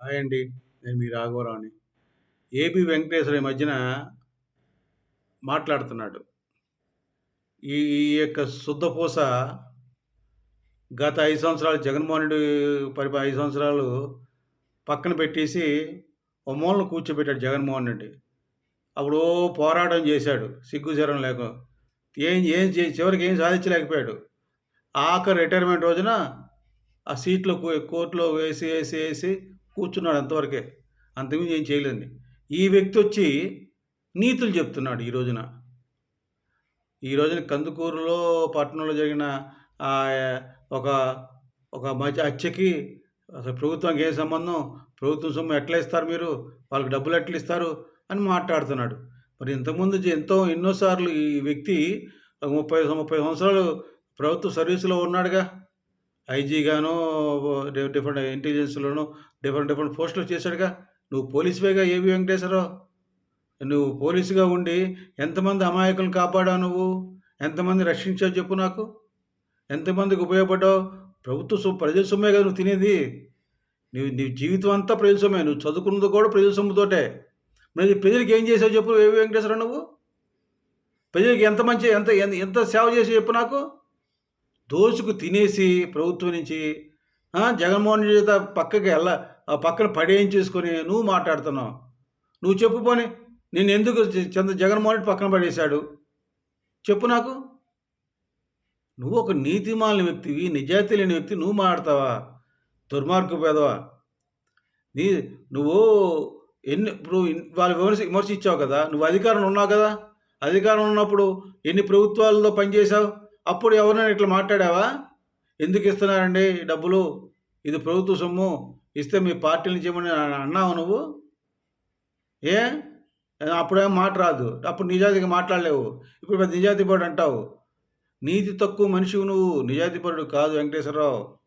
Hi అండి. నేను మీ రాఘవరావుని. AP Venkateswara ఈ మధ్యన మాట్లాడుతున్నాడు. ఈ ఈ యొక్క శుద్ధపూస గత ఐదు సంవత్సరాలు జగన్మోహన్ రెడ్డి పరి ఐదు సంవత్సరాలు పక్కన పెట్టేసి, ఓ మూలను కూర్చోబెట్టాడు జగన్మోహన్ రెడ్డి. అప్పుడు పోరాటం చేశాడు. సిగ్గుచరం లేక. ఏం ఏం చివరికి ఏం సాధించలేకపోయాడు. ఆఖరి రిటైర్మెంట్ రోజున ఆ సీట్‌లో కోర్టులో వేసి వేసి, వేసి కూర్చున్నాడు అంతవరకే. అంతకుమించి ఏం చేయలేదండి. ఈ వ్యక్తి వచ్చి నీతులు చెప్తున్నాడు ఈ రోజున. ఈ రోజున కందుకూరులో పట్టణంలో జరిగిన ఒక ఒక మంచి హత్యకి అసలు ప్రభుత్వానికి ఏం సంబంధం? ప్రభుత్వం సొమ్ము ఎట్లా ఇస్తారు మీరు? వాళ్ళకి డబ్బులు ఎట్లా ఇస్తారు? అని మాట్లాడుతున్నాడు. మరి ఇంతకుముందు ఎంతో ఎన్నోసార్లు ఈ వ్యక్తి ఒక 30 సం 30 సంవత్సరాలు ప్రభుత్వ సర్వీస్‌లో ఉన్నాడుగా. ఐజీగానో డిఫరెంట్ ఇంటెలిజెన్స్‌లోనో డిఫరెంట్ డిఫరెంట్ పోస్టులు చేశాడుగా. నువ్వు పోలీసువేగా ఏవి వెంకటేశ్వరరావు. నువ్వు పోలీసుగా ఉండి ఎంతమంది అమాయకులను కాపాడావు నువ్వు? ఎంతమంది రక్షించావు చెప్పు నాకు? ఎంతమందికి ఉపయోగపడ్డావు? ప్రభుత్వ సొమ్ము ప్రజల సొమ్మే కదా నువ్వు తినేది. నీవు నీ జీవితం అంతా ప్రజల సొమ్మే. నువ్వు చదువుకున్నది కూడా ప్రజల సొమ్ముతోటే. మరి ప్రజలకి ఏం చేసావు చెప్పు ఏవి వెంకటేశ్వరరావు నువ్వు? ప్రజలకి ఎంత మంచి ఎంత ఎంత ఎంత సేవ చేసావు చెప్పు నాకు? దోసుకు తినేసి ప్రభుత్వం నుంచి జగన్మోహన్ రెడ్డి చేత పక్కకి వెళ్ళ ఆ పక్కన పడేయించేసుకొని నువ్వు మాట్లాడుతున్నావు. నువ్వు చెప్పు పోనీ. నేను ఎందుకు చంద్ర జగన్మోహన్ రెడ్డి పక్కన పడేశాడు? చెప్పు నాకు? నువ్వు ఒక నీతిమాలిన వ్యక్తివి, నిజాయితీ లేని వ్యక్తి నువ్వు మాట్లాడతావా? దుర్మార్గ పేదవా నీ నువ్వు ఎన్ని ఇప్పుడు వాళ్ళు విమర్శ విమర్శించావు కదా! నువ్వు అధికారంలో ఉన్నావు కదా! అధికారంలో ఉన్నప్పుడు ఎన్ని ప్రభుత్వాల్లో పనిచేశావు? అప్పుడు ఎవరినైనా ఇట్లా మాట్లాడావా? ఎందుకు ఇస్తున్నారండి డబ్బులు? ఇది ప్రభుత్వ సొమ్ము. ఇస్తే మీ పార్టీ నుంచి ఇవ్వమని అన్నావు నువ్వు? ఏ? అప్పుడేం మాట రాదు. అప్పుడు నిజాయితీగా మాట్లాడలేవు. ఇప్పుడు పెద్ద నిజాతిపరుడు అంటావు. నీతి తక్కువ మనిషివు నువ్వు. నిజాతిపరుడు కాదు వెంకటేశ్వరరావు.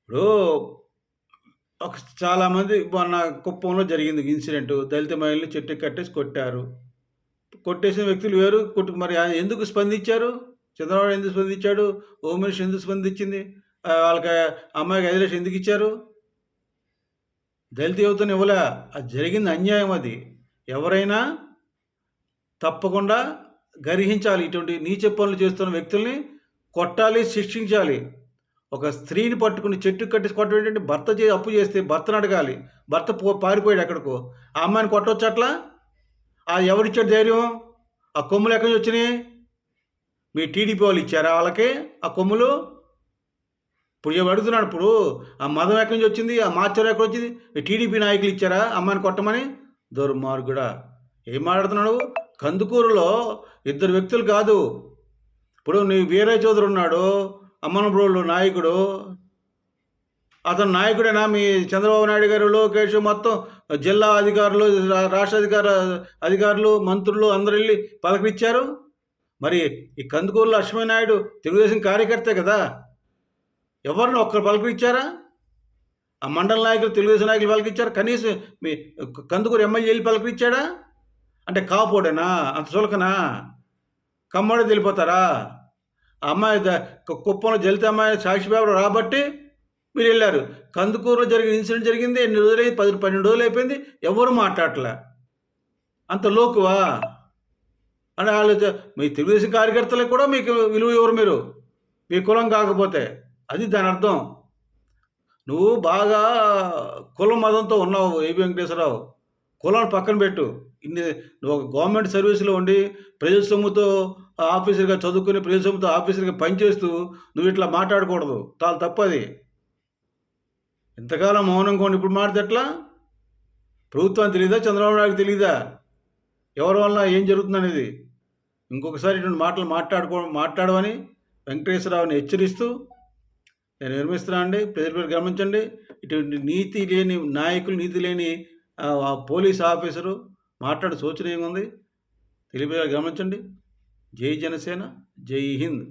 ఇప్పుడు ఒక చాలామంది మొన్న కుప్పంలో జరిగింది ఇన్సిడెంట్. దళిత మహిళలు చెట్టు కట్టేసి కొట్టారు. కొట్టేసిన వ్యక్తులు వేరు. కొట్టు మరి ఎందుకు స్పందించారు? చంద్రబాబు ఎందుకు స్పందించాడు? హోమ్ మినిస్టర్ ఎందుకు స్పందించింది? వాళ్ళకి అమ్మాయికి 5,00,000 ఎందుకు ఇచ్చారు? దళిత యువతను ఇవ్వలే. అది జరిగింది అన్యాయం అది. ఎవరైనా తప్పకుండా గర్హించాలి. ఇటువంటి నీచ పనులు చేస్తున్న వ్యక్తుల్ని కొట్టాలి, శిక్షించాలి. ఒక స్త్రీని పట్టుకుని చెట్టుకి కట్టేసి కొట్టడం ఏంటంటే భర్త చే అప్పు చేస్తే భర్తను అడగాలి. భర్త పో పారిపోయాడు ఎక్కడికో. ఆ అమ్మాయిని కొట్టవచ్చు అట్లా? ఆ ఎవరిచ్చాడు ధైర్యం? ఆ కొమ్ములు ఎక్కడి నుంచి వచ్చినాయి? మీ టీడీపీ వాళ్ళు ఇచ్చారా వాళ్ళకి ఆ కొమ్ములు? ఇప్పుడు ఏమి అడుగుతున్నాడు ఇప్పుడు ఆ మదం ఎక్కడి నుంచి వచ్చింది? ఆ మార్చర్ ఎక్కడ వచ్చింది? మీ టీడీపీ నాయకులు ఇచ్చారా అమ్మాయిని కొట్టమని? దుర్మార్గుడా! ఏం మాట్లాడుతున్నాడు కందుకూరులో ఇద్దరు వ్యక్తులు కాదు. ఇప్పుడు నీ వీరయ్య చౌదరి ఉన్నాడు. అమ్మనబ్రోలు నాయకుడు. అతను నాయకుడేనా మీ చంద్రబాబు నాయుడు గారు, లోకేష్ మొత్తం జిల్లా అధికారులు, రాష్ట్ర అధికార అధికారులు, మంత్రులు అందరు వెళ్ళి పలకరించారు. మరి ఈ కందుకూరు లక్ష్మీనాయుడు తెలుగుదేశం కార్యకర్తే కదా! ఎవరిని ఒక్కరు పలకరించారా? ఆ మండల నాయకులు తెలుగుదేశం నాయకులు పలకరించారు కనీసం మీ కందుకూరు ఎమ్మెల్యేలు పలకరించాడా? అంటే కాపోడేనా? అంత చులకనా? కమ్మోడే తెలిపోతారా? ఆ అమ్మాయి ద కుప్పంలో జలిత అమ్మాయి సాక్షి పేపర్ రాబట్టి మీరు వెళ్ళారు కందుకూరులో జరిగిన ఇన్సిడెంట్ జరిగింది. ఎన్ని రోజులైంది? 10, 12 రోజులు అయిపోయింది. ఎవ్వరు మాట్లాడట్లే. అంత లోకువా? అంటే వాళ్ళు మీ తెలుగుదేశం కార్యకర్తలకు కూడా మీకు విలువ ఇవ్వరు మీరు. మీ కులం కాకపోతే. అది దాని అర్థం. నువ్వు బాగా కులం మదంతో ఉన్నావు ఏబి వెంకటేశ్వరరావు. కులాన్ని పక్కన పెట్టు. ఇన్ని నువ్వు ఒక గవర్నమెంట్ సర్వీస్‌లో ఉండి ప్రజల సొమ్ముతో ఆఫీసర్‌గా చదువుకుని ప్రజల సొమ్ముతో ఆఫీసర్‌గా పనిచేస్తూ నువ్వు ఇట్లా మాట్లాడకూడదు. చాలా తప్పది. ఇంతకాలం మౌనంగా ఉండి ఇప్పుడు మాట్లాడితే ఎట్లా? ప్రభుత్వానికి తెలీదా? చంద్రబాబు నాయుడుకి తెలీదా? ఎవరి వలన ఏం జరుగుతుందనేది? ఇంకొకసారి ఇటువంటి మాటలు మాట్లాడుకో మాట్లాడవని వెంకటేశ్వరరావుని హెచ్చరిస్తూ నేను విరమిస్తున్నానండి. ప్రజలు పేరు గమనించండి. ఇటువంటి నీతి లేని నాయకులు, నీతి లేని పోలీస్ ఆఫీసరు మాట్లాడే సూచన ఏముంది? తెలియజేయాలి గమనించండి. జై జనసేన, జై హింద్.